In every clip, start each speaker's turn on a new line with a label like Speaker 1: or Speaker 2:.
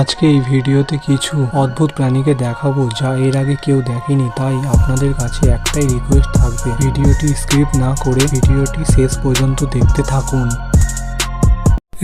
Speaker 1: আজকে এই ভিডিওতে কিছু অদ্ভুত প্রাণীকে দেখাবো যা এর আগে কেউ দেখেনি, তাই আপনাদের কাছে একটাই রিকোয়েস্ট থাকবে। ভিডিওটি স্ক্রিপ্ট না করে ভিডিওটি শেষ পর্যন্ত দেখতে থাকুন।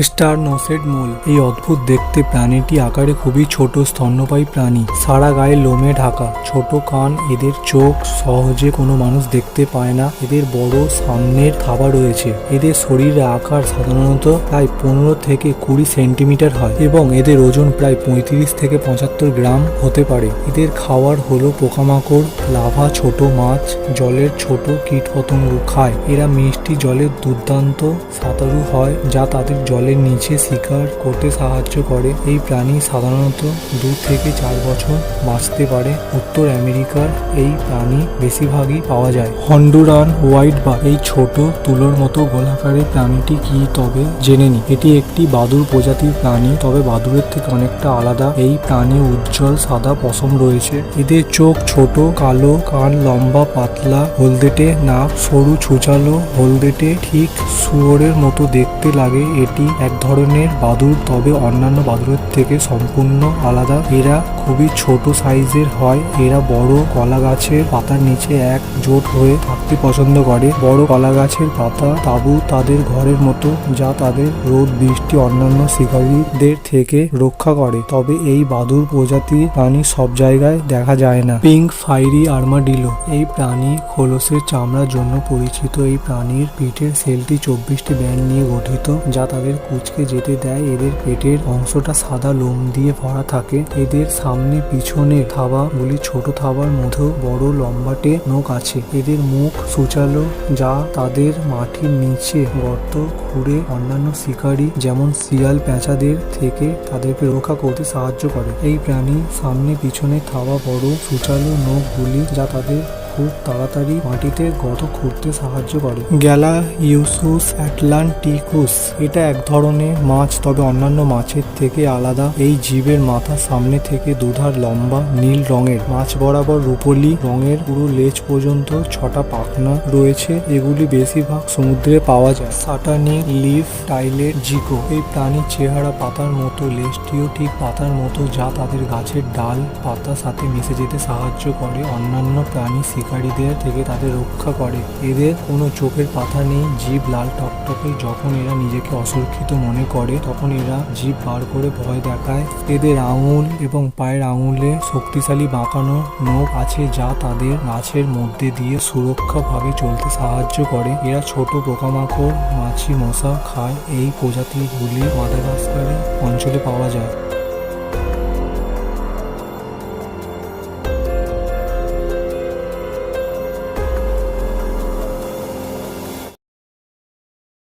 Speaker 1: স্টার নসেড মোল। এই অদ্ভুত দেখতে প্রাণীটি আকারে খুবই ছোট, স্তন্যপায়ী প্রাণী। সারা গায়ে লোমে ঢাকা। ছোট কান, এদের চোখ সহজে কোনো মানুষ দেখতে পায় না। এদের বড় সামনের থাবা রয়েছে। এদের শরীরের আকার সাধারণত প্রায় পনেরো থেকে কুড়ি সেন্টিমিটার হয় এবং এদের ওজন প্রায় পঁয়ত্রিশ থেকে পঁচাত্তর গ্রাম হতে পারে। এদের খাওয়ার হলো পোকামাকড়, লাভা, ছোট মাছ, জলের ছোট কীটপতঙ্গ খায়। এরা মিষ্টি জলের দুর্দান্ত সাঁতারু হয়, যা তাদের জলের নিচে শিকার করতে সাহায্য করে। এই প্রাণী সাধারণত দু থেকে চার বছর বাঁচতে পারে। উত্তর আমেরিকার এই প্রাণী বেশিরভাগই পাওয়া যায়। হন্ডুরান হোয়াইট বা এই ছোট তুলোর মতো গোলাকারের প্রাণীটি কি তবে জেনে নি। এটি একটি বাদুর প্রজাতির প্রাণী, তবে বাদুরের থেকে অনেকটা আলাদা। এই প্রাণী উজ্জ্বল, সাদা পশম রয়েছে। এদের চোখ ছোট, কালো, কান লম্বা, পাতলা। হলদেটে নাক সরু, ছুচালো। হলদেটে ঠিক শুয়োরের মতো দেখতে লাগে। এটি এক ধরনের বাদুর তবে অন্যান্য বাদুরের থেকে সম্পূর্ণ আলাদা। এরা খুবই ছোট সাইজের হয়। এরা বড় কলা গাছের পাতার নিচে এক জোট হয়ে থাকতে পছন্দ করে। বড় কলা গাছের পাতা তাবু তাদের ঘরের মতো, যা তাদের রোদ, বৃষ্টি, অন্যান্য শিকারীদের থেকে রক্ষা করে। তবে এই বাদুর প্রজাতির প্রাণী সব জায়গায় দেখা যায় না। পিঙ্ক, ফাইরি, আর্মাডিলো এই প্রাণী খোলসের চামড়ার জন্য পরিচিত। এই প্রাণীর পিঠের সেলটি চব্বিশটি ব্যান্ড নিয়ে গঠিত, যা তাদের কুচকে যেতে দেয়, এদের পেটের অংশটা সাদা লোম দিয়ে ভরা থাকে। এদের সামনে পিছনে থাবাগুলি ছোট থাবার মধ্যে বড় লম্বাটে নখ আছে। এদের মুখ সুচালো, যা তাদের মাটির নিচে গর্ত খুঁড়ে অন্যান্য শিকারী যেমন শিয়াল পেঁচাদের থেকে তাদেরকে রক্ষা করতে সাহায্য করে। এই প্রাণী সামনে পিছনে থাবা বড় সুচালো নখগুলি যা তাদের খুব তাড়াতাড়ি মাটিতে গর্ত খুঁড়তে সাহায্য করে। গ্যালা ইউসুস অ্যাটলান্টিকুস এটা এক ধরনের মাছ, তবে অন্যান্য মাছের থেকে আলাদা। এই জীবের মাথা সামনে থেকে দুধার লম্বা, নীল রঙের। মাছ বরাবর রূপলি রঙের, পুরো লেজ পর্যন্ত ছটা পাখনা রয়েছে। এগুলি বেশিরভাগ সমুদ্রে পাওয়া যায়। সাটানি লিফ টাইলের জিকো। এই প্রাণীর চেহারা পাতার মতো, লেজটিও ঠিক পাতার মতো, যা তাদের গাছের ডাল পাতার সাথে মিশে যেতে সাহায্য করে। অন্যান্য প্রাণী শিকারীদের থেকে তাদের রক্ষা করে। এদের কোনো চোখের পাতা নেই, জীব লাল টকটকে। যখন এরা নিজেকে অসুরক্ষিত মনে করে, তখন এরা জীব বার করে ভয় দেখায়। এদের আঙুল এবং পায়ের আঙুলে শক্তিশালী বাঁকানো নখ আছে যা তাদের গাছের মধ্যে দিয়ে সুরক্ষাভাবে চলতে সাহায্য করে। এরা ছোট পোকামাকড়, মাছি মশা খায়। এই প্রজাতিগুলি মাদাগাস্কারে অঞ্চলে পাওয়া যায়।